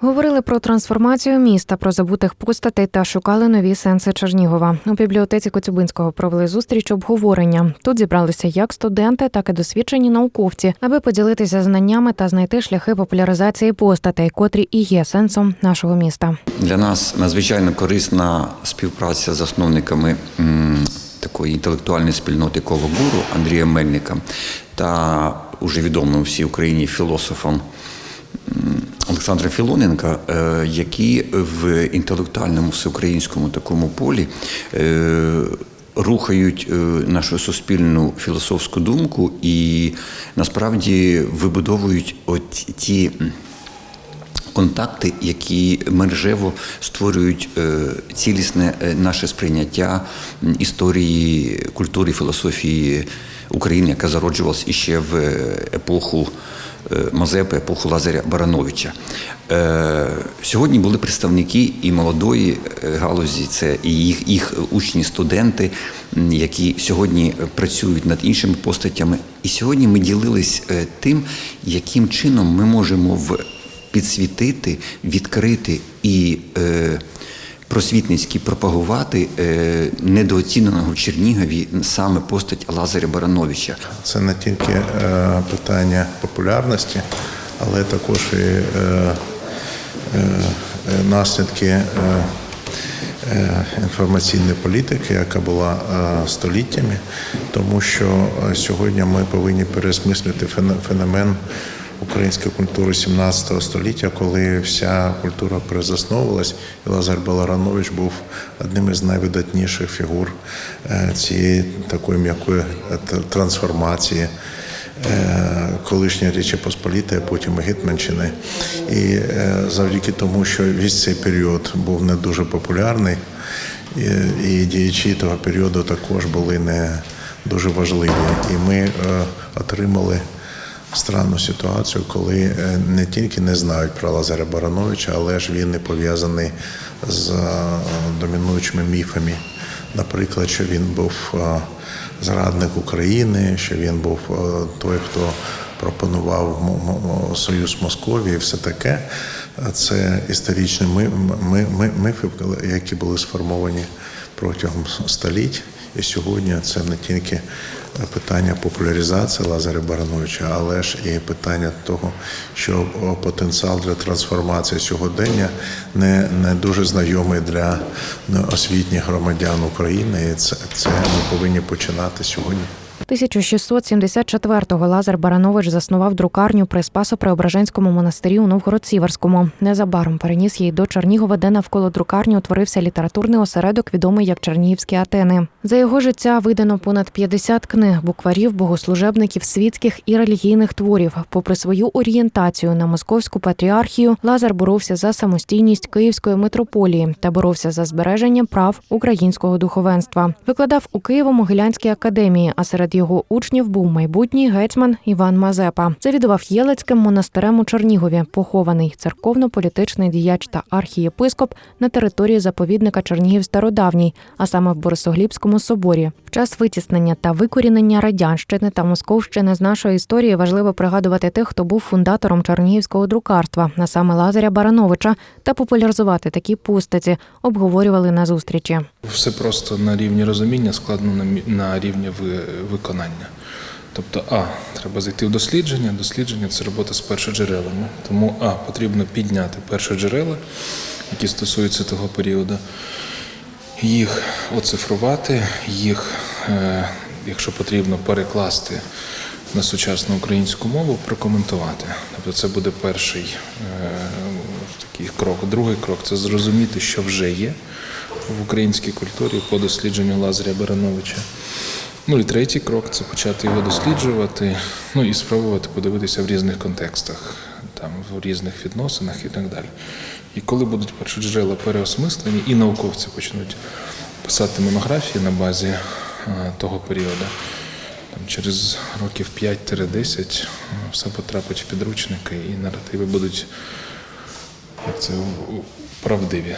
Говорили про трансформацію міста, про забутих постатей та шукали нові сенси Чернігова. У бібліотеці Коцюбинського провели зустріч обговорення. Тут зібралися як студенти, так і досвідчені науковці, аби поділитися знаннями та знайти шляхи популяризації постатей, котрі і є сенсом нашого міста. Для нас надзвичайно корисна співпраця з засновниками такої інтелектуальної спільноти Кологуру Андрієм Мельником та уже відомим всій Україні філософом м, Олександром Філоненка, е, які в інтелектуальному всеукраїнському такому полі е, рухають е, нашу суспільну філософську думку і насправді вибудовують от ті. контакти, які мережево створюють цілісне наше сприйняття історії, культури, філософії України, яка зароджувалась іще в епоху Мазепи, епоху Лазаря Барановича. Е, Сьогодні були представники і молодої е, галузі, це і їх, їх учні, студенти, які сьогодні працюють над іншими постатями. І сьогодні ми ділились е, тим, яким чином ми можемо в підсвітити, відкрити і е, просвітницьки пропагувати е, недооціненого в Чернігові саме постать Лазаря Барановича. Це не тільки е, питання популярності, але також і е, наслідки інформаційної політики, яка була століттями, тому що сьогодні ми повинні переосмислити феномен української культури 17 століття, коли вся культура перезасновувалась, і Лазар Баларанович був одним із найвидатніших фігур е, цієї такої м'якої е, трансформації. е, Колишньої Річі Посполітої, потім Гетьманщини. І завдяки тому, що весь цей період був не дуже популярний, і, і діячі того періоду також були не дуже важливі. І ми е, отримали странну ситуацію, коли е, не тільки не знають про Лазаря Барановича, але ж він не пов'язаний з е, домінуючими міфами. Наприклад, що він був е, зрадник України, що він був той, хто пропонував союз Московії, все таке. Це історичні ми- ми- ми- мифи, які були сформовані протягом століть. І сьогодні це не тільки питання популяризації Лазаря Барановича, але ж і питання того, що потенціал для трансформації сьогодення не, не дуже знайомий для освітніх громадян України. І це, це ми повинні починати сьогодні. 1674-го Лазар Баранович заснував друкарню при Спасо-Преображенському монастирі у Новгород-Сіверському. Незабаром переніс її до Чернігова, де навколо друкарні утворився літературний осередок, відомий як Чернігівські Атени. За його життя видано понад 50 книг, букварів, богослужебників, світських і релігійних творів. Попри свою орієнтацію на московську патріархію, Лазар боровся за самостійність Київської митрополії та боровся за збереження прав українського духовенства. Викладав у Києво-Могилянській академії, а серед його учнів був майбутній гетьман Іван Мазепа. Завідував Єлецьким монастирем у Чернігові, похований церковно-політичний діяч та архієпископ на території заповідника Чернігів Стародавній, а саме в Борисоглібському соборі. В час витіснення та викорінення радянщини та московщини з нашої історії важливо пригадувати тих, хто був фундатором чернігівського друкарства, а саме Лазаря Барановича, та популяризувати такі постаті, обговорювали на зустрічі. Все просто на рівні розуміння, складно на, рівні ви- виконання. Тобто, а, треба зайти в дослідження. Дослідження це робота з першоджерелами. Тому А, потрібно підняти першоджерела, які стосуються того періоду, їх оцифрувати, їх, е, якщо потрібно, перекласти на сучасну українську мову, прокоментувати. Тобто це буде перший е, такий крок. Другий крок це зрозуміти, що вже є в українській культурі по дослідженню Лазаря Барановича. Ну і третій крок це почати його досліджувати, ну і спробувати подивитися в різних контекстах, там в різних відносинах і так далі. І коли будуть першоджерела переосмислені, і науковці почнуть писати монографії на базі е, того періоду, там, через років 5-10 е, все потрапить в підручники, і наративи будуть як це, правдиві.